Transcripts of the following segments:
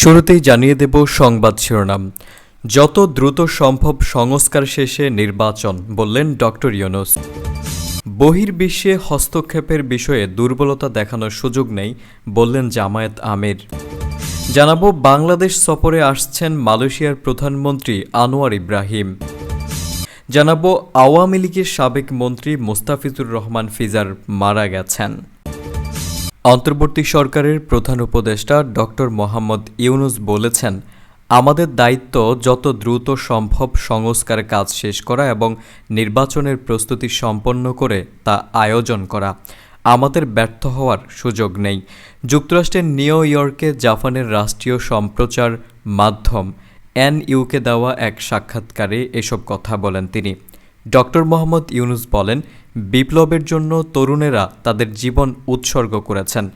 শুরুতেই জানিয়ে দেব সংবাদ শিরোনাম। যত দ্রুত সম্ভব সংস্কার শেষে নির্বাচন, বললেন ডক্টর ইউনুস। বহির্বিশ্বে হস্তক্ষেপের বিষয়ে দুর্বলতা দেখানোর সুযোগ নেই, বললেন জামায়াত আমির। জানাব, বাংলাদেশ সফরে আসছেন মালয়েশিয়ার প্রধানমন্ত্রী আনোয়ার ইব্রাহিম। জানাব, আওয়ামী লীগের সাবেক মন্ত্রী মোস্তাফিজুর রহমান ফিজার মারা গেছেন। অন্তর্বর্তী সরকারের প্রধান উপদেষ্টা ডক্টর মোহাম্মদ ইউনুস বলেছেন, আমাদের দায়িত্ব যত দ্রুত সম্ভব সংস্কার কাজ শেষ করা এবং নির্বাচনের প্রস্তুতি সম্পন্ন করে তা আয়োজন করা। আমাদের ব্যর্থ হওয়ার সুযোগ নেই। যুক্তরাষ্ট্রের নিউ ইয়র্কে জাপানের রাষ্ট্রীয় সম্প্রচার মাধ্যম এন ইউকে দেওয়া এক সাক্ষাৎকারে এসব কথা বলেন তিনি। ডক্টর মোহাম্মদ ইউনুস বলেন বিপ্লবের জন্য তরুণেরা তাদের জীবন উৎসর্গ করেছেন।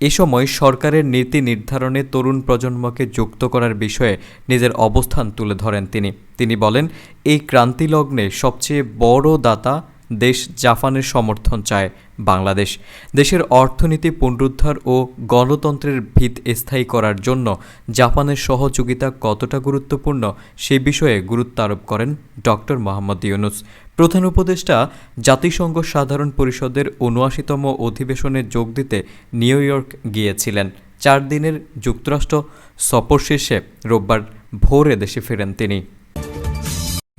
এ সময় সরকারের নীতি নির্ধারণে তরুণ প্রজন্মকে যুক্ত করার বিষয়ে নিজের অবস্থান তুলে ধরেন তিনি। তিনি বলেন, এই ক্রান্তিলগ্নে সবচেয়ে বড় দাতা দেশ জাপানের সমর্থন চায় বাংলাদেশ। দেশের অর্থনীতি পুনরুদ্ধার ও গণতন্ত্রের ভিত স্থায়ী করার জন্য জাপানের সহযোগিতা কতটা গুরুত্বপূর্ণ সে বিষয়ে গুরুত্ব আরোপ করেন ডক্টর মোহাম্মদ ইউনুস। প্রধান উপদেষ্টা জাতিসংঘ সাধারণ পরিষদের উনআশিতম অধিবেশনে যোগ দিতে নিউ ইয়র্ক গিয়েছিলেন। চার দিনের যুক্তরাষ্ট্র সফর শেষে রোববার ভোরে দেশে ফেরেন তিনি।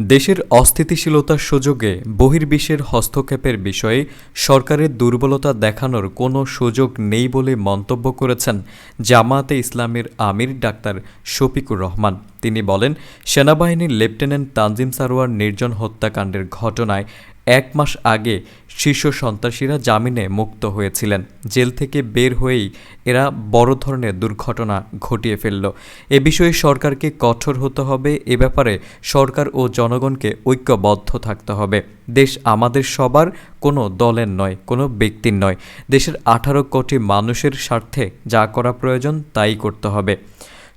দেশের অস্থিতিশীলতার সুযোগে বহির্বিশ্বের হস্তক্ষেপের বিষয়ে সরকারের দুর্বলতা দেখানোর কোনো সুযোগ নেই বলে মন্তব্য করেছেন জামায়াতে ইসলামের আমির ডাক্তার শফিকুর রহমান। তিনি বলেন, সেনাবাহিনীর লেফটেন্যান্ট তানজিম সারোয়ার নির্জন হত্যাকাণ্ডের ঘটনায় এক মাস আগে শীর্ষ সন্ত্রাসীরা জামিনে মুক্ত হয়েছিলেন। জেল থেকে বের হয়েই এরা বড় ধরনের দুর্ঘটনা ঘটিয়ে ফেলল। এ বিষয়ে সরকারকে কঠোর হতে হবে। এ ব্যাপারে সরকার ও জনগণকে ঐক্যবদ্ধ থাকতে হবে। দেশ আমাদের সবার, কোনো দলের নয়, কোনো ব্যক্তির নয়। দেশের আঠারো কোটি মানুষের স্বার্থে যা করা প্রয়োজন, তাই করতে হবে।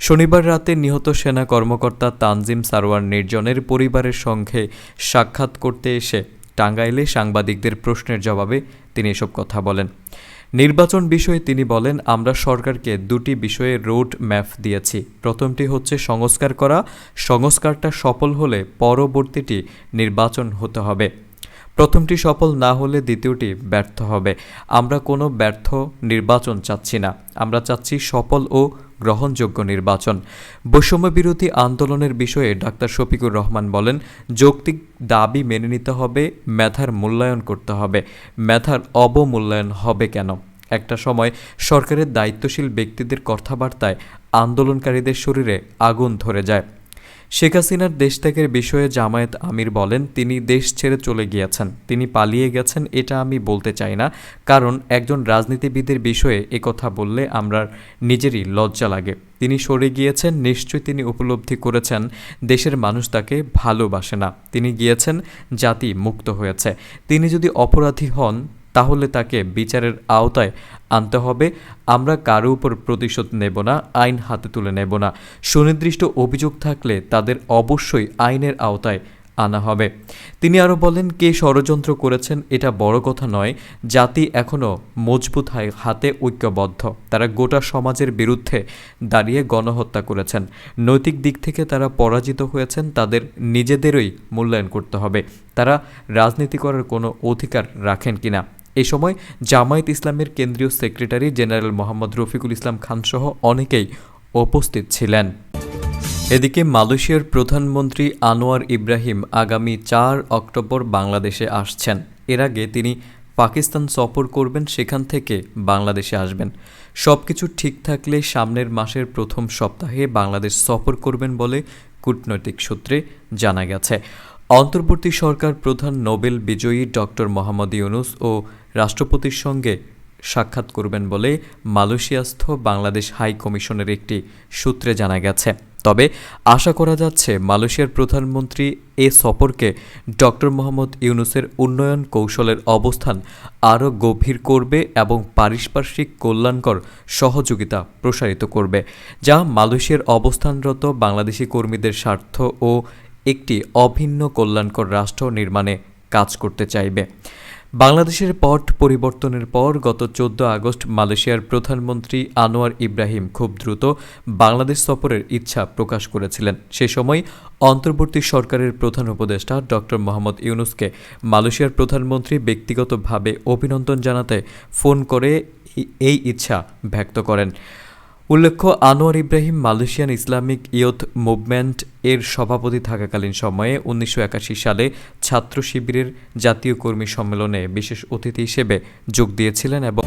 শনিবার রাতে নিহত সেনা কর্মকর্তা তানজিম সারোয়ার নির্জনের পরিবারের সঙ্গে সাক্ষাৎ করতে এসে টাঙ্গাইলে সাংবাদিকদের প্রশ্নের জবাবে তিনি এসব কথা বলেন। নির্বাচন বিষয়ে তিনি বলেন, আমরা সরকারকে দুটি বিষয়ে রোড ম্যাপ দিয়েছি। প্রথমটি হচ্ছে সংস্কার করা। সংস্কারটা সফল হলে পরবর্তীটি নির্বাচন হতে হবে। প্রথমটি সফল না হলে দ্বিতীয়টি ব্যর্থ হবে। আমরা কোনো ব্যর্থ নির্বাচন চাচ্ছি না। আমরা চাচ্ছি সফল ও গ্রহণযোগ্য নির্বাচন। বৈষম্য বিরোধী আন্দোলনের বিষয়ে ডাক্তার শফিকুর রহমান বলেন, যৌক্তিক দাবি মেনে নিতে হবে, মেধার মূল্যায়ন করতে হবে। মেধার অবমূল্যায়ন হবে কেন? একটা সময় সরকারের দায়িত্বশীল ব্যক্তিদের কথাবার্তায় আন্দোলনকারীদের শরীরে আগুন ধরে যায়। শেখ হাসিনার দেশ ত্যাগের বিষয়ে জামায়াত আমির বলেন, তিনি দেশ ছেড়ে চলে গিয়েছেন। তিনি পালিয়ে গেছেন, এটা আমি বলতে চাই না। কারণ একজন রাজনীতিবিদের বিষয়ে কথা বললে আমরা নিজেরই লজ্জা লাগে। তিনি সরে গিয়েছেন, নিশ্চয়ই তিনি উপলব্ধি করেছেন, দেশের মানুষ তাকে ভালোবাসে না। তিনি গিয়েছেন, জাতি মুক্ত হয়েছে। তিনি যদি অপরাধী হন তাহলে তাকে বিচারের আওতায় আনতে হবে। আমরা কারও উপর প্রতিশোধ নেব না, আইন হাতে তুলে নেব না। সুনির্দিষ্ট অভিযোগ থাকলে তাদের অবশ্যই আইনের আওতায় আনা হবে। তিনি আরও বলেন, কে ষড়যন্ত্র করেছেন এটা বড় কথা নয়। জাতি এখনও মজবুত হাতে ঐক্যবদ্ধ। তারা গোটা সমাজের বিরুদ্ধে দাঁড়িয়ে গণহত্যা করেছেন। নৈতিক দিক থেকে তারা পরাজিত হয়েছেন, তাদের নিজেদেরই মূল্যায়ন করতে হবে। তারা রাজনীতি করার কোনো অধিকার রাখেন কিনা। এ সময় জামায়াত ইসলামের কেন্দ্রীয় সেক্রেটারি জেনারেল মোহাম্মদ রফিকুল ইসলাম খানসহ অনেকেই উপস্থিত ছিলেন। এদিকে মালয়েশিয়ার প্রধানমন্ত্রী আনোয়ার ইব্রাহিম আগামী চার অক্টোবর বাংলাদেশে আসছেন। এর আগে তিনি পাকিস্তান সফর করবেন, সেখান থেকে বাংলাদেশে আসবেন। সব কিছু ঠিক থাকলে সামনের মাসের প্রথম সপ্তাহে বাংলাদেশ সফর করবেন বলে কূটনৈতিক সূত্রে জানা গেছে। অন্তর্বর্তী সরকার প্রধান নোবেল বিজয়ী ডক্টর মোহাম্মদ ইউনুস ও রাষ্ট্রপতির সঙ্গে সাক্ষাৎ করবেন বলে মালয়েশিয়াস্থ বাংলাদেশ হাই কমিশনের একটি সূত্রে জানা গেছে। তবে আশা করা যাচ্ছে মালয়েশিয়ার প্রধানমন্ত্রী এ সফরকে ডক্টর মোহাম্মদ ইউনুসের উন্নয়ন কৌশলের অবস্থান আরও গভীর করবে এবং পারিপার্শ্বিক কল্যাণকর সহযোগিতা প্রসারিত করবে, যা মালয়েশিয়ার অবস্থানরত বাংলাদেশি কর্মীদের স্বার্থ ও একটি অভিন্ন কল্যাণকর রাষ্ট্র নির্মাণে কাজ করতে চাইবে। বাংলাদেশের পট পরিবর্তনের পর গত চোদ্দ আগস্ট মালয়েশিয়ার প্রধানমন্ত্রী আনোয়ার ইব্রাহিম খুব দ্রুত বাংলাদেশ সফরের ইচ্ছা প্রকাশ করেছিলেন। সে সময় অন্তর্বর্তী সরকারের প্রধান উপদেষ্টা ডক্টর মোহাম্মদ ইউনুসকে মালয়েশিয়ার প্রধানমন্ত্রী ব্যক্তিগতভাবে অভিনন্দন জানাতে ফোন করে এই ইচ্ছা ব্যক্ত করেন। উল্লেখ্য, Anwar Ibrahim Malaysian Islamic youth movement এর সভাপতি থাকাকালীন সময়ে উনিশশো একাশি সালে ছাত্র শিবিরের জাতীয় কর্মী সম্মেলনে বিশেষ অতিথি হিসেবে যোগ দিয়েছিলেন এবং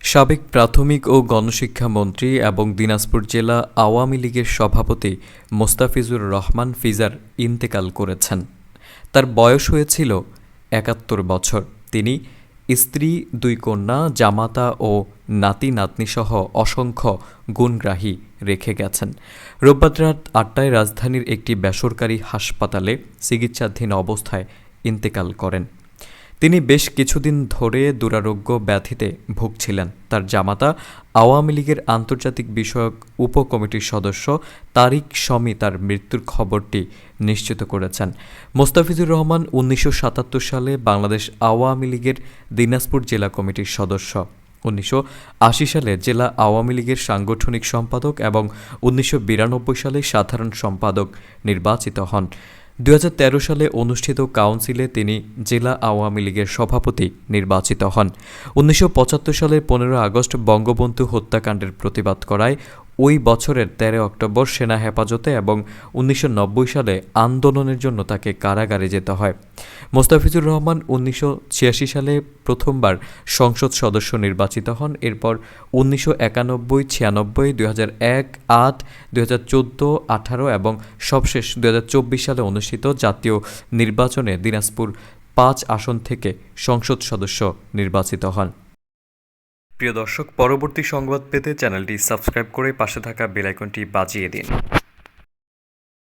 সাবেক প্রাথমিক ও গণশিক্ষা মন্ত্রী এবং দিনাজপুর জেলা আওয়ামী লীগের সভাপতি মোস্তাফিজুর রহমান ফিজার ইন্তেকাল করেছেন। তার বয়স হয়েছিল একাত্তর বছর। তিনি স্ত্রী, দুই কন্যা, জামাতা ও নাতি নাতনিসহ অসংখ্য গুণগ্রাহী রেখে গেছেন। রোববার রাত আটটায় রাজধানীর একটি বেসরকারি হাসপাতালে চিকিৎসাধীন অবস্থায় ইন্তেকাল করেন। তিনি বেশ কিছুদিন ধরে দুরারোগ্য ব্যাধিতে ভুগছিলেন। তার জামাতা আওয়ামী লীগের আন্তর্জাতিক বিষয়ক উপকমিটির সদস্য তারিক শমি তার মৃত্যুর খবরটি নিশ্চিত করেছেন। মোস্তাফিজুর রহমান উনিশশো সাতাত্তর সালে বাংলাদেশ আওয়ামী লীগের দিনাজপুর জেলা কমিটির সদস্য। উনিশশো আশি সালে জেলা আওয়ামী লীগের সাংগঠনিক সম্পাদক এবং উনিশশো বিরানব্বই সালে সাধারণ সম্পাদক নির্বাচিত হন। দু হাজার তেরো সালে অনুষ্ঠিত কাউন্সিলে তিনি জেলা আওয়ামী লীগের সভাপতি নির্বাচিত হন। উনিশশো সালের পনেরো আগস্ট বঙ্গবন্ধু হত্যাকাণ্ডের প্রতিবাদ করায় ওই বছরের তেরো অক্টোবর সেনা হেফাজতে এবং উনিশশো নব্বই সালে আন্দোলনের জন্য তাকে কারাগারে যেতে হয়। মোস্তাফিজুর রহমান উনিশশো ছিয়াশি সালে প্রথমবার সংসদ সদস্য নির্বাচিত হন। এরপর উনিশশো একানব্বই, ছিয়ানব্বই, দুই হাজার এক, আট, দুই হাজার চোদ্দ, আঠারো এবং সবশেষ দুই হাজার চব্বিশ সালে অনুষ্ঠিত জাতীয় নির্বাচনে দিনাজপুর পাঁচ আসন থেকে সংসদ সদস্য নির্বাচিত হন। প্রিয় দর্শক পরবর্তী সংবাদ পেতে চ্যানেলটি সাবস্ক্রাইব করে পাশে থাকা বেলাইকনটি বাজিয়ে দিন।